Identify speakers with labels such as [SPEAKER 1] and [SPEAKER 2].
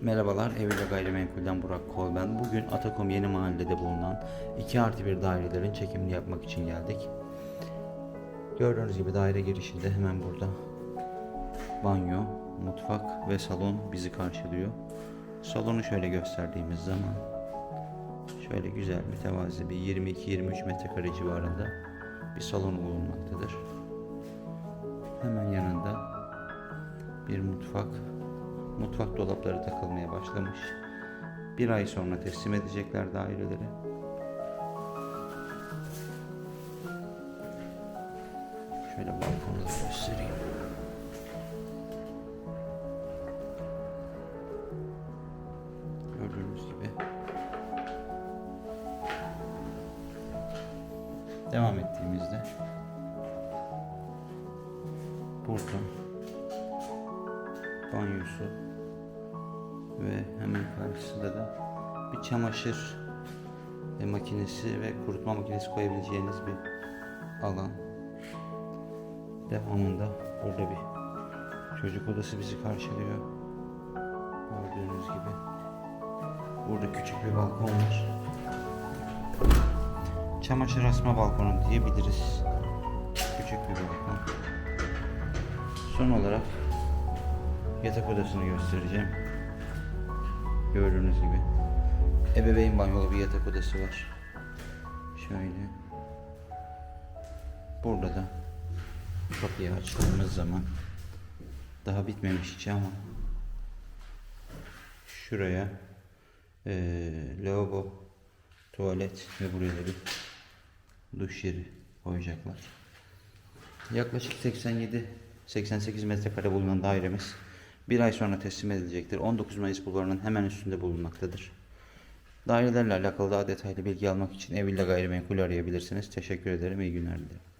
[SPEAKER 1] Merhabalar, Evliya Gayrimenkul'den Burak Kol ben. Bugün Atakom Yeni Mahalle'de bulunan 2 artı 1 dairelerin çekimini yapmak için geldik. Gördüğünüz gibi daire girişinde hemen burada banyo, mutfak ve salon bizi karşılıyor. Salonu şöyle gösterdiğimiz zaman şöyle güzel mütevazi bir 22-23 metrekare civarında bir salonu bulunmaktadır. Hemen yanında bir mutfak, mutfak dolapları takılmaya başlamış. Bir ay sonra teslim edecekler daireleri. Şöyle balkonu da göstereyim. Gördüğünüz gibi. Devam ettiğimizde burada banyosu ve hemen karşısında da bir çamaşır e, makinesi ve kurutma makinesi koyabileceğiniz bir alan. Devamında burada bir çocuk odası bizi karşılıyor. Gördüğünüz gibi. Burada küçük bir balkon var. Çamaşır asma balkonu diyebiliriz. Küçük bir balkon. Son olarak yatak odasını göstereceğim. Gördüğünüz gibi. Ebeveyn banyolu bir yatak odası var. Şöyle. Burada da kapıyı açtığımız zaman daha bitmemiş içi ama şuraya eee lavabo, tuvalet ve buraya da bir duş yeri koyacaklar. Yaklaşık 87-88 metrekare bulunan dairemiz bir ay sonra teslim edilecektir. 19 Mayıs bulvarının hemen üstünde bulunmaktadır. Dairelerle alakalı daha detaylı bilgi almak için Evilla Gayrimenkul arayabilirsiniz. Teşekkür ederim. İyi günler dilerim.